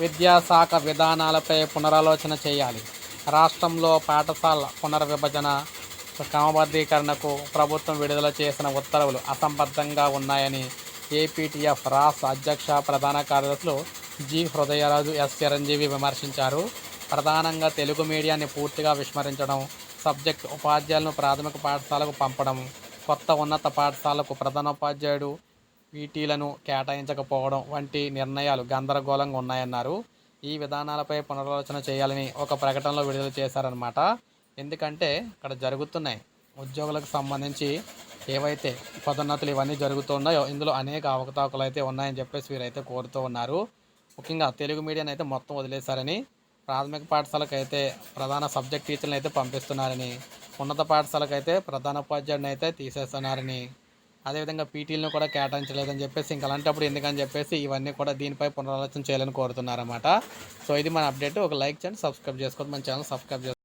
విద్యాశాఖ విధానాలపై పునరాలోచన చేయాలి. రాష్ట్రంలో పాఠశాల పునర్విభజన క్రమబద్ధీకరణకు ప్రభుత్వం విడుదల చేసిన ఉత్తర్వులు అసంబద్ధంగా ఉన్నాయని ఏపీటీఎఫ్ రాష్ట్ర అధ్యక్ష ప్రధాన కార్యదర్శులు జి. హృదయరాజు ఎస్. చిరంజీవి విమర్శించారు. ప్రధానంగా తెలుగు మీడియాన్ని పూర్తిగా విస్మరించడం సబ్జెక్ట్ ఉపాధ్యాయులను ప్రాథమిక పాఠశాలకు పంపడం కొత్త ఉన్నత పాఠశాలకు ప్రధానోపాధ్యాయుడు వీటీలను కేటాయించకపోవడం వంటి నిర్ణయాలు గందరగోళంగా ఉన్నాయన్నారు. ఈ విధానాలపై పునరాలోచన చేయాలని ఒక ప్రకటనలో విడుదల చేశారనమాట ఎందుకంటే ఇక్కడ జరుగుతున్నాయి. ఉద్యోగులకు సంబంధించి ఏవైతే పదోన్నతులు ఇవన్నీ జరుగుతున్నాయో ఇందులో అనేక అవకతవకలు అయితే ఉన్నాయని చెప్పేసి వీరైతే కోరుతూ ఉన్నారు. ముఖ్యంగా తెలుగు మీడియాని అయితే మొత్తం వదిలేశారని ప్రాథమిక పాఠశాలకు అయితే ప్రధాన సబ్జెక్ట్ టీచర్ని అయితే పంపిస్తున్నారని ఉన్నత పాఠశాలకు అయితే ప్రధాన ఉపాధ్యాయుడిని అయితే తీసేస్తున్నారని అదేవిధంగా పీటీలను కూడా కేటాయించలేదని చెప్పేసి ఇంక అలాంటప్పుడు ఎందుకని చెప్పేసి ఇవన్నీ కూడా దీనిపై పునరాలోచన చేయాలని కోరుతున్నారన్నమాట. సో ఇది మన అప్డేట్. ఒక లైక్ చేయండి సబ్స్క్రైబ్ చేసుకోండి. మన ఛానల్ సబ్స్క్రైబ్ చేసుకోండి.